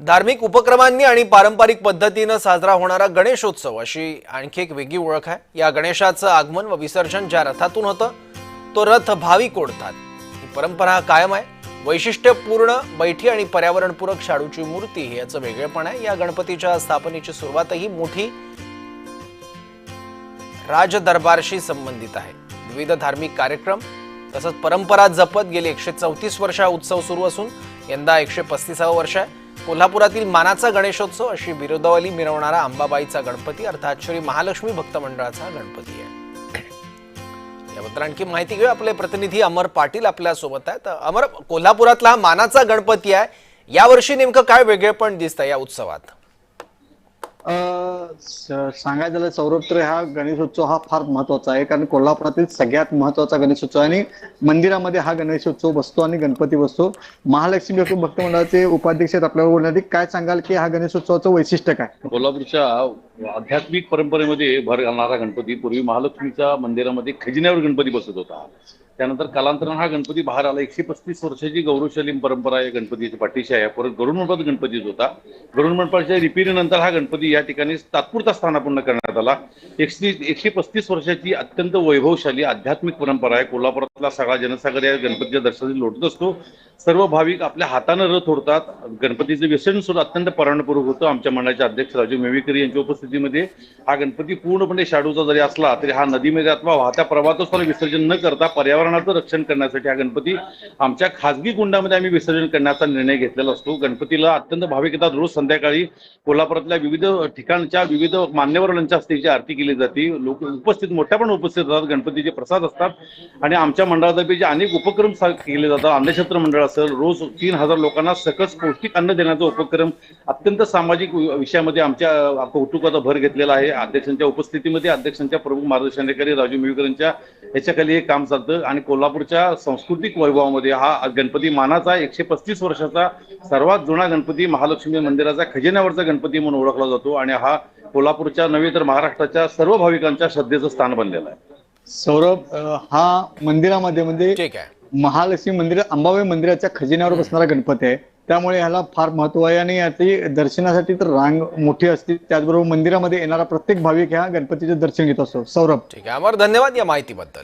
धार्मिक उपक्रमांनी आणि पारंपरिक पद्धतीनं साजरा होणारा गणेशोत्सव अशी आणखी एक वेगळी ओळख आहे. या गणेशाचं आगमन व विसर्जन ज्या रथातून होतं तो रथ भाविक ओढतात. ही परंपरा कायम आहे. वैशिष्ट्यपूर्ण बैठी आणि पर्यावरणपूरक शाडूची मूर्ती हे याचं वेगळेपण आहे. या गणपतीच्या स्थापनेची सुरुवातही मोठी राजदरबारशी संबंधित आहे. विविध धार्मिक कार्यक्रम तसंच परंपरा जपत गेली एकशे चौतीस वर्ष हा उत्सव सुरू असून यंदा एकशे पस्तीसावं वर्ष आहे. कोल्हापुरातील मानाचा गणेशोत्सव अशी बिरोदावली मिरवणारा अंबाबाईचा गणपती अर्थात श्री महालक्ष्मी भक्त मंडळाचा गणपती आहे. याबद्दल आणखी माहिती घेऊ आपले प्रतिनिधी अमर पाटील आपल्यासोबत आहेत. अमर कोल्हापुरातला हा मानाचा गणपती आहे. यावर्षी नेमकं काय वेगळेपण दिसतं या उत्सवात? सांगायचं झालं सौरभ हा गणेशोत्सव हा फार महत्त्वाचा आहे. कारण कोल्हापुरातील सगळ्यात महत्त्वाचा गणेशोत्सव आणि मंदिरामध्ये हा गणेशोत्सव बसतो आणि गणपती बसतो. महालक्ष्मी भक्त भक्त मंडळाचे उपाध्यक्ष आहेत आपल्याला बोलण्यासाठी काय सांगाल की हा गणेशोत्सवाचं वैशिष्ट्य काय? कोल्हापूरच्या आध्यात्मिक परंपरेमध्ये भर घालणारा गणपती पूर्वी महालक्ष्मीच्या मंदिरामध्ये खजिन्यावर गणपती बसत होता. त्यानंतर कालांतरानं हा गणपती बाहेर आला. एकशे पस्तीस वर्षाची गौरवशालीन परंपरा या गणपतीची पाठीशी आहे. परत गरुड मंडपात गणपतीच होता. गरुड मंडपाच्या रिपेरीनंतर हा गणपती या ठिकाणी तात्पुरता स्थानापन्न करण्यात आला. एकशे एकशे पस्तीस वर्षाची अत्यंत वैभवशाली आध्यात्मिक परंपरा आहे. कोल्हापुरातला सगळा जनसागर या गणपतीच्या दर्शनासाठी लोटत असतो. सर्व भाविक आपल्या हातानं रथ ओढतात. गणपतीचं विसर्जन सुद्धा अत्यंत पराणपूर्वक होतं. आमच्या मंडळाचे अध्यक्ष राजू मेवीकर यांच्या उपस्थितीमध्ये हा गणपती पूर्णपणे शाडूचा जरी असला तरी हा नदीमध्ये अथवा वाहत्या प्रवाहातच त्याला विसर्जन न करता पर्यावरणाचं रक्षण करण्यासाठी हा गणपती आमच्या खाजगी कुंडामध्ये आम्ही विसर्जन करण्याचा निर्णय घेतलेला असतो. गणपतीला अत्यंत भाविक येतात रोज संध्याकाळी कोल्हापुरातल्या विविध ठिकाणच्या विविध मान्यवरांच्या हस्ते हिची आरती केली जाते लोक उपस्थित मोठ्या पण उपस्थित असतात गणपतीचे प्रसाद असतात. आणि आमच्या मंडळातर्फे जे अनेक उपक्रम केले जातात अन्नछत्र मंडळ असेल रोज तीन हजार लोकांना सकस पौष्टिक अन्न देण्याचा उपक्रम अत्यंत सामाजिक विषयामध्ये आमच्या कौतुकाचा भर घेतलेला आहे. अध्यक्षांच्या उपस्थितीमध्ये अध्यक्षांच्या प्रमुख मार्गदर्शनाधिकारी राजू मिळकरांच्या याच्याखाली हे काम चालतं. आणि कोल्हापूरच्या सांस्कृतिक वैभवामध्ये हा गणपती मानाचा एकशे पस्तीस वर्षाचा सर्वात जुना गणपती महालक्ष्मी मंदिराचा खजिन्यावरचा गणपती म्हणून ओळखला जातो. आणि हा कोल्हापूरच्या नव्हे तर महाराष्ट्राच्या सर्व भाविकांच्या श्रद्धेचं स्थान बनलेलं आहे. सौरभ हा मंदिरामध्ये म्हणजे ठीक आहे. महालक्ष्मी मंदिर अंबाबाई मंदिराच्या खजिन्यावर बसणारा गणपती आहे. त्यामुळे ह्याला फार महत्त्व आहे आणि याची दर्शनासाठी तर रांग मोठी असते. त्याचबरोबर मंदिरामध्ये येणारा प्रत्येक भाविक ह्या गणपतीचे दर्शन घेत असतो. सौरभ. ठीक आहे. अमर धन्यवाद या माहितीबद्दल.